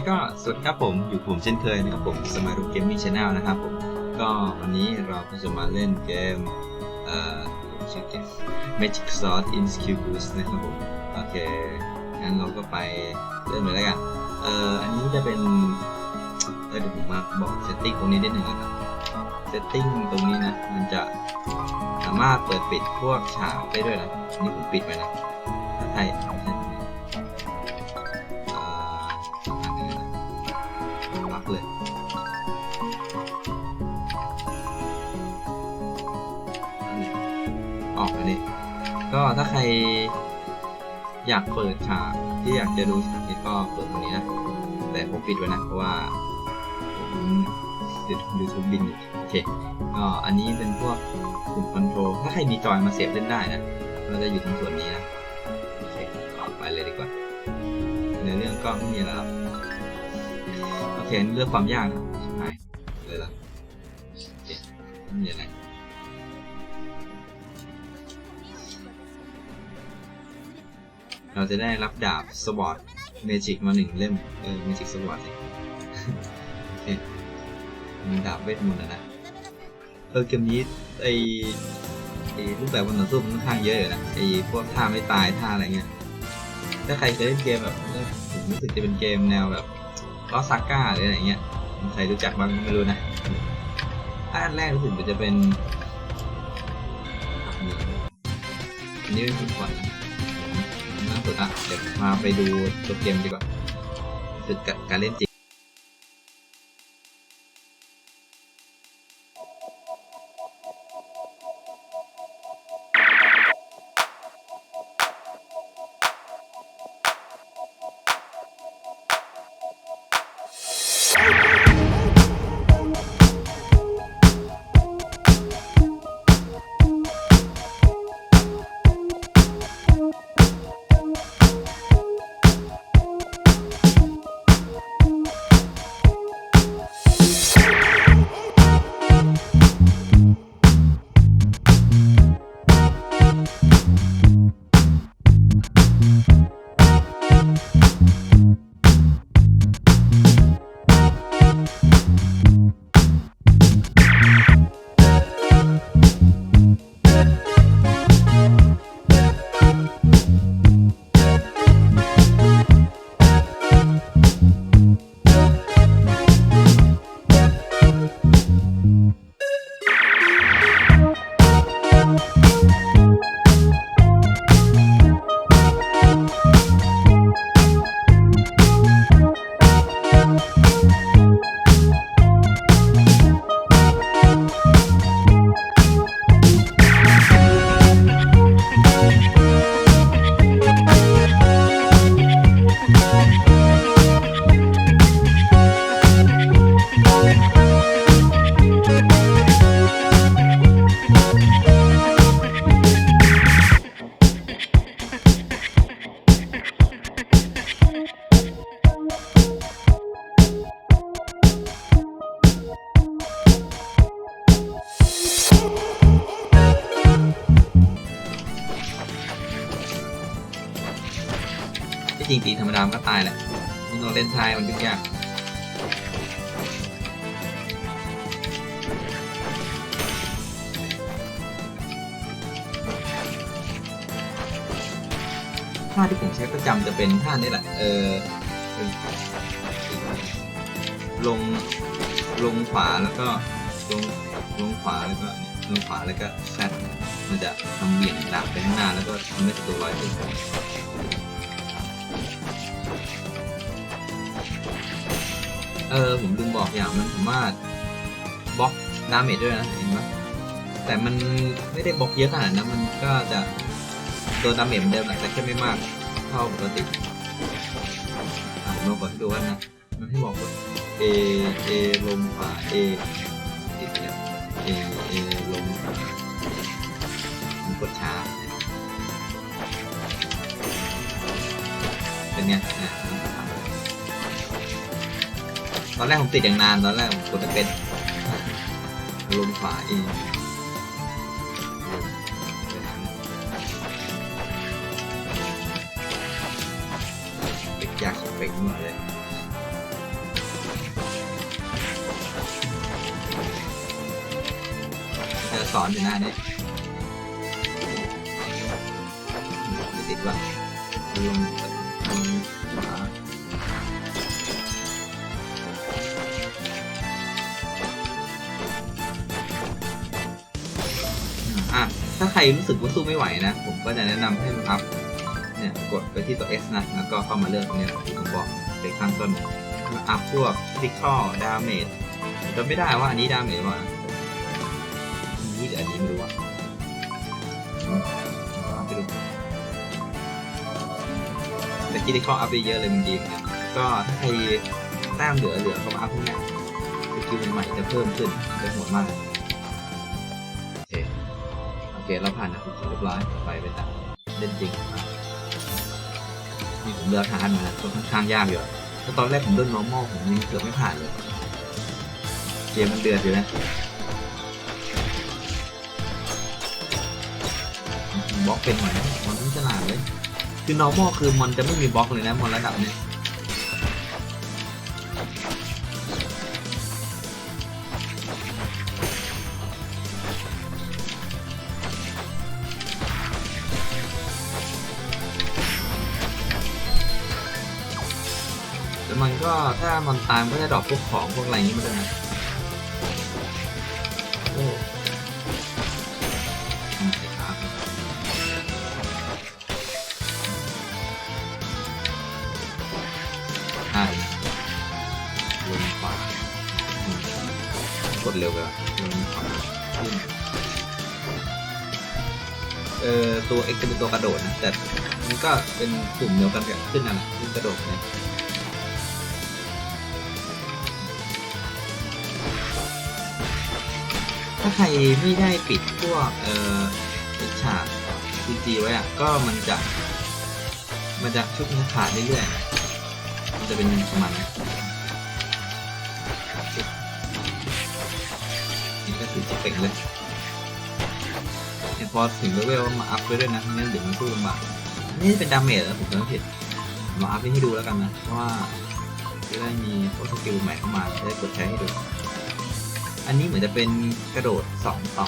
คก็สวัสดีครับผมอยู่ผมเช่นเคยนะครับผมสมารุเกมมิ่งชาแนลนะครับผมก็วันนี้เราก็จะมาเล่นเกมเอ่อชื่อเกม Magic Sword in Skill Boost นะครับผมโอเคงั้นเราก็ไปเริ่มเลยแล้วกันเอ่ออันนี้จะเป็นเออเดี๋ยวผมมาบอกเซตติ้งตรงนี้นิดหนึ่งนะครับเซตติ้งตรงนี้นะมันจะสามารถเปิดปิดพวกฉากได้ด้วยนะนนี่ผมปิดไปนะถ้าใคร ก็ถ้าใครอยากเปิดฉากที่อยากจะดูฉากนี้ก็เปิดตรงนี้นะ แต่ผมปิดไว้นะ เพราะว่าผมดูดูทูบบินอยู่โอเคก็อันนี้เป็นพวกปุ่มคอนโทรลถ้าใครมีจอยมาเสียบเล่นได้นะเราจะอยู่ตรงส่วนนี้นะโอเคออไปเลยดีกว่าในเรื่องก็ไม่มีอะไรหรอกโอเคเลือกความยากนะชิบหายเลยละโอเคไม่มีอะไร เราจะได้รับดาบสวอตเมจิกมาหนึ่งเล่ม เออเมจิกสวอตโอเคมีดาบเวทมนต์นะนะ เออเกมนี้ไอไอรูปแบบวันต่อสู้มันค่อนข้างเยอะอยู่นะไอพวกท่าไม่ตายท่าอะไรเงี้ย ถ้าใครเคยเล่นเกมแบบผมรู้สึกจะเป็นเกมแนวแบบลอสซาก้าหรืออะไรเงี้ยใครรู้จักบ้างไม่รู้นะถ้าอันแรกรู้สึกมันจะเป็นนนี้เป็นสุก่อนนะ สุดอะเดี๋ยวมาไปดูตัวเกมดีกว่าสึกกับการเล่นจริงามันก็ตายแหละมันต้องเล่นทายมันยุ่งยากท่าที่ผมใช้ประจำจะเป็นท่านี้แหละ เออเป็นลง ลงขวาแล้วก็ลง ลงขวาแล้วก็ลงขวาแล้วก็แซดมันจะทำเหวี่ยงดาบไปข้างหน้าแล้วก็ทำให้ศัตรูลอยขึ้น เออผมลืมบอกอย่างมันสามารถบล็อกดาเมจด้วยนะเห็นไหมแต่มันไม่ได้บล็อกเยอะขนาดนั้นมันก็จะตัวดาเมจเหมือนเดิมแหละแต่แค่ไม่มากเท่าปกติผมลองกดให้ดูกันนะมันให้บอกกด A A ลงขวา A ติดเนี่ย A A ลงขวาผมกดช้าเป็นไงอะ อนแรกผมติดอย่างนานตอนแรกผมกดจะเป็นลมขวาอีกอยากเป็นหมดเลยจะสอนอยู่หน้านี้ ถ้าใครรู้สึกว่าสู้ไม่ไหวนะ ผมก็จะแนะนำให้อัพเนี่ยกดไปที่ตัว S นะ แล้วก็เข้ามาเลือกตรงเนี้ยที่ผมบอกไปข้างต้นอัพพวก critical damage จำไม่ได้ว่าอันนี้ damage ว่าอันนี้หรืออันนี้ไม่รู้อะอืมเอาไปดูแต่ critical อัพไปเยอะเลยมันดีนะก็ถ้าใครแต้มเหลือเหลือก็มาอัพพวกเนี้ยสกิลใหม่ๆจะเพิ่มขึ้นจะโหดมาก เคเราผ่านนะคุณเรียบร้อยไปไปตัดเล่นจริงนี่ผมเลือกฮาร์ดมาแล้วก็ค่อนข้างยากอยู่อะแล้วตอนแรกผมเล่น normal ผมยังเกือบไม่ผ่านเลย เกมมันเดือดอยู่นะบล็อกเป็นไหมมันต้องฉลาดเลยคือ normal คือมันจะไม่มีบล็อกเลยนะมอนระดับเนี้ย ถ้ามันตายมันก็จะดรอปพวกของพวกอะไรอย่างนี้มาด้วยนะโอ้ทำไมครับใช่ลงขวาอืมกดเร็วไปว่ะลงขวาขึ้นเออตัว X จะเป็นตัวกระโดดนะแต่มันก็เป็นกลุ่มเดียวกันกับขึ้นนั่นแหละขึ้นกระโดดเนี่ย ถ้าใครไม่ได้ปิดพวกเอ่อฉาก CG ไว้อะก็มันจะ มันจะชุบมันขาดเรื่อยๆ มันจะเป็นประมาณนี้นี่ก็ถือจะเป่งเลยเนี่ยพอถึงเลเวลมาอัพไปด้วยนะไม่งั้นเดี๋ยวมันสู้ลำบากนี่เป็นดาเมจแล้วผมจำไม่ผิดมาอัพให้ดูแล้วกันนะ เพราะว่าจะได้มีพวกสกิลใหม่เข้ามาจะได้กดใช้ให้ดู อันนี้เหมือนจะเป็นกระโดดสองต่อ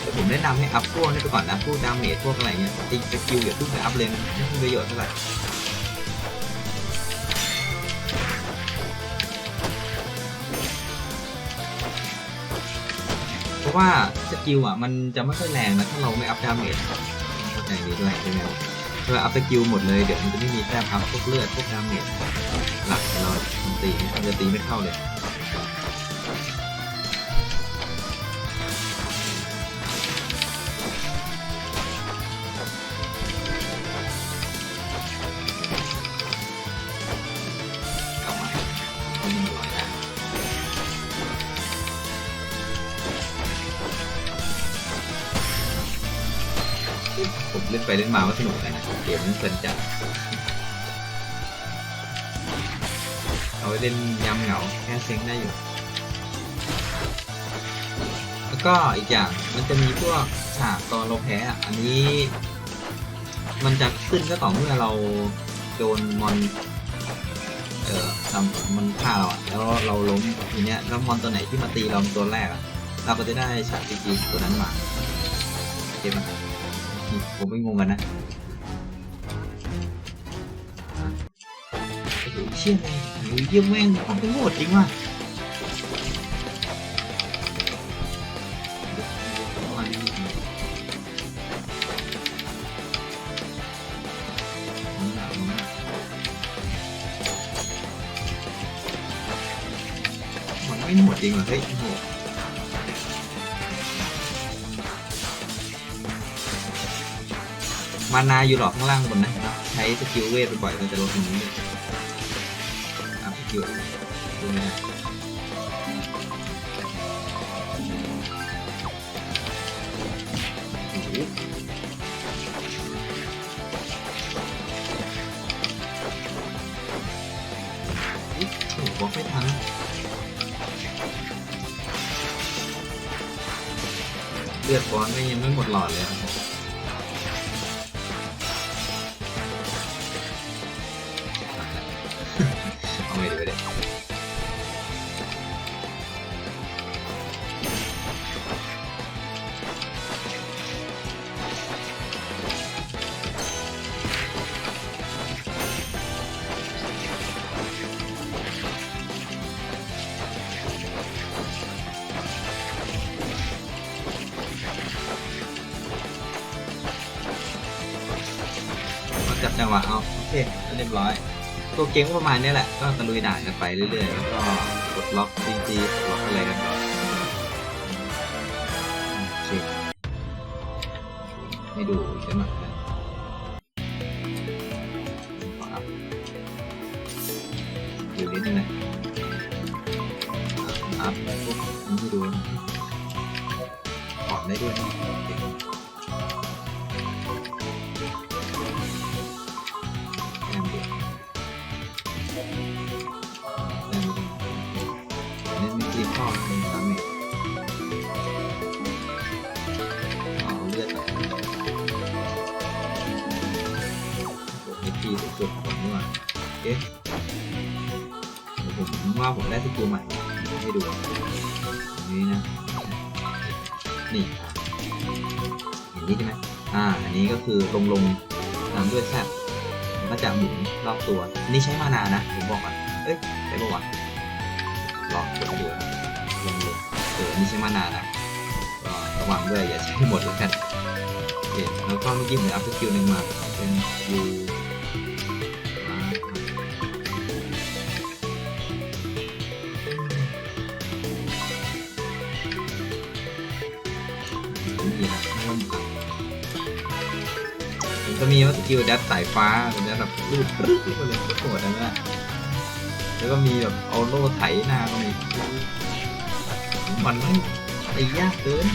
แต่ผมแนะนำให้อัพพวกนี้ไปก่อนนะพวกดาเมจพวกอะไรเงี้ยติงสกิลอย่าเพิ่งไปอัพเลยมันไม่มีประโยชน์เท่าไหร่เพราะว่าสกิลอะมันจะไม่ค่อยแรงนะถ้าเราไม่อัพดาเมจเข้าใจดีด้วยใช่ไหม ถ้าอัพสกิลหมดเลย เดี๋ยวมันจะไม่มีแต้มอับพวกเลือดพวกดาเมจหลักเราตีมันจะตีไม่เข้าเลย เล่นไปเล่นมาก็สนุกเลยนะเกมนี้เพลินจัดเอาไว้เล่นยำเหงาแค่เซ็งได้อยู่ แล้วก็อีกอย่างมันจะมีพวกฉากตอนเราแพ้อันนี้ มันจะขึ้นก็ต่อเมื่อเราโดนมอนเอ่อทำมันฆ่าเราอะแล้วเราล้มทีเนี้ยแล้วมอนตัวไหนที่มาตีเราตัวแรกเราก็จะได้ฉากจีตัวนั้นมาโอเคไหมนี่ ผมไม่งงกันนะโอ้โหเชี่ยเลยโอ้ยเยี่ยมแม่งทำไปโหดจริงว่ะมันไม่โหดจริงว่ะเฮ้ยานาอยู่หรอกข้างล่างบนนะใช้สกิลเวทบ่อยๆมันจะลดตรงนี้เลยอะหยุดดูไม่ได้โอ้โหอุ๊ยโอ้โหบอกไม่ทันเลือดบอลไม่ยังไม่หมดหลอดเลยครับผมเอาไม่ดีไปเลย จับจังหวะเอาโอเคเรียบร้อยตัวเกมก็ประมาณนี้แหละ ก็ตะลุยด่านกันไปเรื่อยๆ แล้วก็กดล็อกซีจีล็อกอะไรกันต่อโอเคไม่ดูใช่ไหมอัพอยู่นิดนึงนะอัพปุ๊บให้ดูถอนได้ด้วยโอเค นี่เห็นนี่ใช่ไหมอ่า อันนี้ก็คือลงลงตามด้วยแซบมันก็จะหมุนรอบตัว อันนี้ใช้มานานนะผมบอกก่อนเอ้ยใช้ปะวะลองกดดูนะลงดูเออนี่ใช้มานานนะก็ระวังด้วยอย่าใช้หมดแล้วกันโอเคแล้วก็เมื่อกี้ผมอัพสกิลหนึ่งมาเป็นยู มีว่าสกิลดัดสายฟ้าเป็นดับแบบรูดรึ๊ดไปเลยโคตรนั่นแหละแล้วก็มีแบบเอาโล่ไถหน้าก็มีมันไม่ตียากเกิน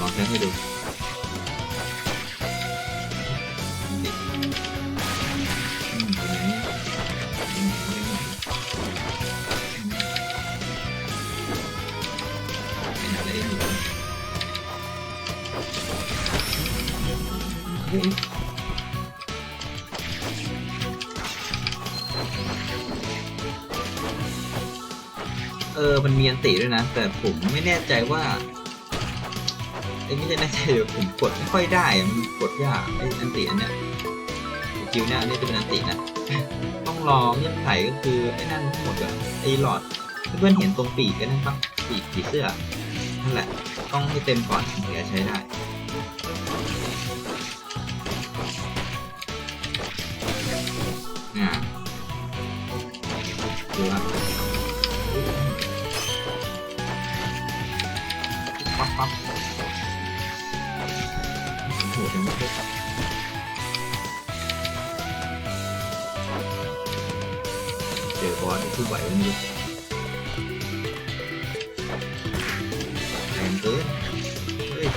ลองเล่นให้ดู เออ มันมีอันติด้วยนะ แต่ผมไม่แน่ใจว่าเอ้ไม่ใช่แน่ใจเดี๋ยวผมกดไม่ค่อยได้ มันกดยากไอ้อันติอันเนี้ยสกิลเนี่ยอันนี้จะเป็นอันตินะ ต้องรอเงื่อนไขก็คือไอ้นั่นทั้งหมดอะไอ้หลอดเพื่อนเห็นตรงปีกกันนั่นปะปีกผีเสื้อนั่นแหละ ต้องให้เต็มก่อนถึงจะใช้ได้ ปั๊บปั๊บโอ้โหยังไม่ได้ปั๊บเจอบอสที่สู้ไหวไม่รู้แรงเกินเฮ้ย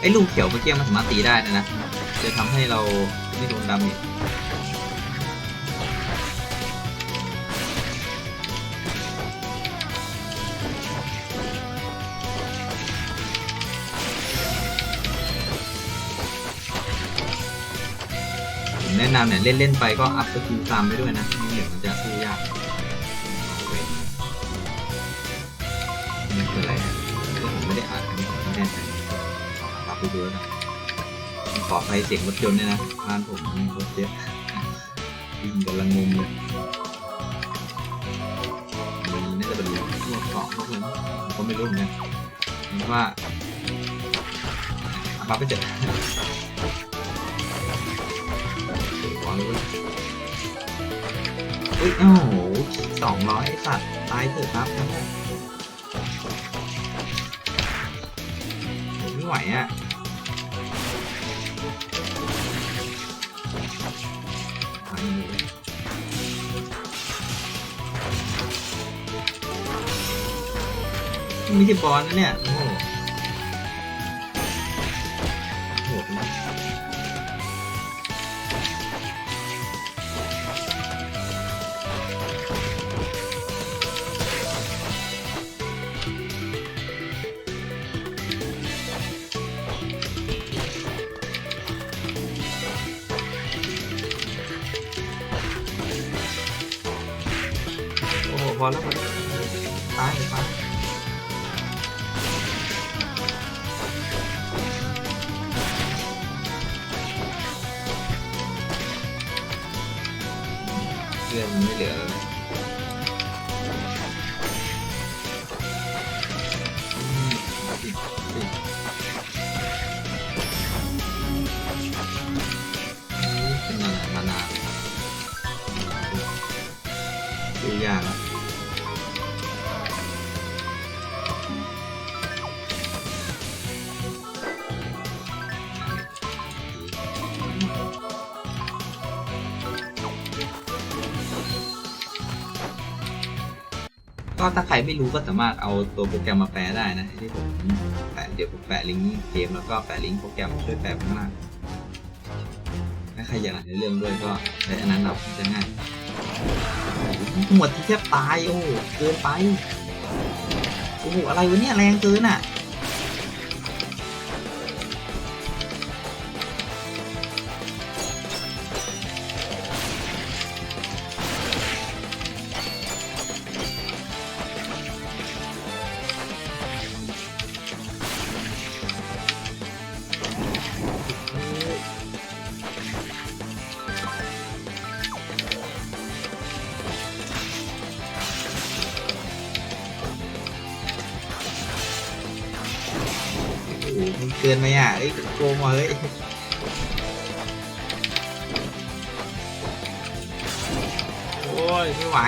ไอ้ลูกเขียวเมื่อกี้มันสามารถตีได้นะนะ จะทำให้เราไม่โดนดาเมจผมแนะนำเนี่ยเล่น ๆ ไปก็อัพสกิลตามไปด้วยนะไม่เดี๋ยวมันจะสู้ยากเอาไว้นี่คืออะไรก็ผมไม่ได้อ่านอันนี้ผมไม่แน่ใจปรับไปดูแล้ว กันขอไฟเสียงรถยนต์ด้วยนะบ้านผมรถเยอะวิ่งกำลังงงเลยมีน่าจะเป็นพวกเกาะพวกนั้นผมก็ไม่รู้เหมือนกันว่าเอาปรับไปเจอะวางเลยอุ้ยโอ้โหสองร้อยสัตว์ตายเถอะครับไม่ไหวอะ ไม่ใช่บอลนะเนี่ย โอ้โหโหดมากโอ้โหพอแล้วพอแล้วตายตาย ก็ถ้าใครไม่รู้ก็สามารถเอาตัวโปรแกรมมาแปลได้นะที่ผมแปะเดี๋ยวผมแปะลิงก์เกมแล้วก็แปะลิงก์โปรแกรมช่วยแปลข้างล่างถ้าใครอยากอ่านในเรื่องด้วยก็ใช้อันนั้นเราจะง่ายหมดที่แทบตายโอ้เกินไปโอ้โหอะไรวะเนี่ยแรงเกินอะ มันเกินไปอะเอ้ยโกงว่ะเฮ้ยโอ้ยไม่ไหว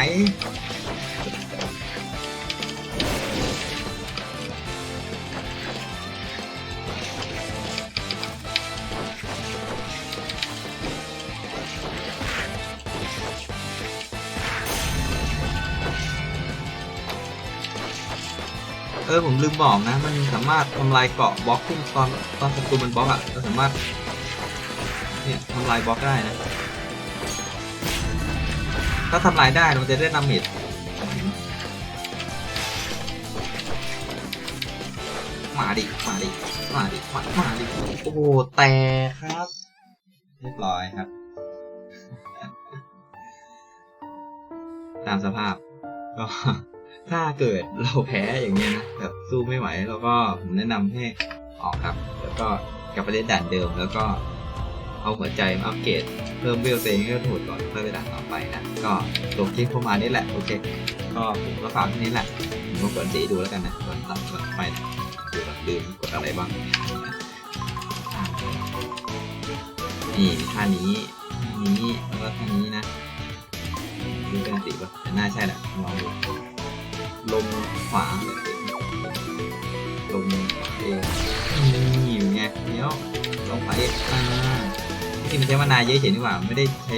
ออผมลืมบอกนะ มันสามารถทำลายเกาะบล็อกขึ้นตอนตอนศัตรูมันบล็อกอะก็สามารถเนี่ยทำลายบล็อกได้นะ ถ้าทำลายได้มันจะได้ดาเมจมาดิ มาดิ มาดิ มามาดิ โอ้โหแต่ครับ เรียบร้อยครับ ตามสภาพก็ ถ้าเกิดเราแพ้อย่างเงี้ยนะแบบสู้ไม่ไหวเราก็ผมแนะนำให้ออกครับ แล้วก็กลับไปเล่นด่านเดิม แล้วก็เอาหัวใจมาอัปเกรดเพิ่มเวลตัวเองให้โหดก่อนเพื่อไปด่านต่อไปนะก็จบคลิปประมาณนี้แหละโอเคก็ผมก็ฝากที่นี้แหละผมก็กดสีดูแล้วกันนะก่อนตัดก่อนไปนะดูก่อนลืมกดอะไรบ้างอ่านี่ท่านี้ท่านี้แล้วก็ท่านี้นะดูเป็นสีป่ะแต่น่าใช่แหละลองดู ลงขวาลงเองนี่อยู่ไงเดี๋ยวลงไปอ่าที่มันใช้มานาเยอะเฉยนี่หว่าไม่ได้ใช้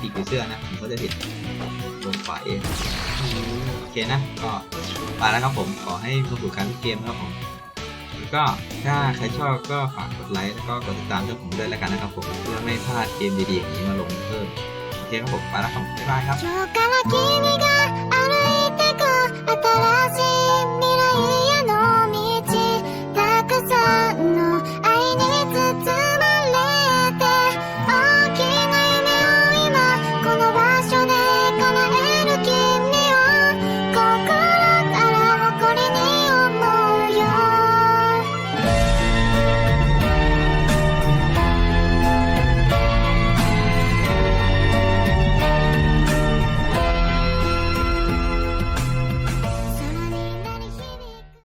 ปีกผีเสื้อนะผมก็จะผิดลงขวาเองโอเคนะก็ไปแล้วครับผมขอให้สนุกการเล่นเกมครับผมก็ถ้าใครชอบก็ฝากกดไลค์แล้วก็กดติดตามช่องผมด้วยแล้วกันนะครับผมเพื่อไม่พลาดเกมดีๆอย่างนี้มาลงเพิ่มโอเคครับผมไปแล้วครับบ๊ายบายครับ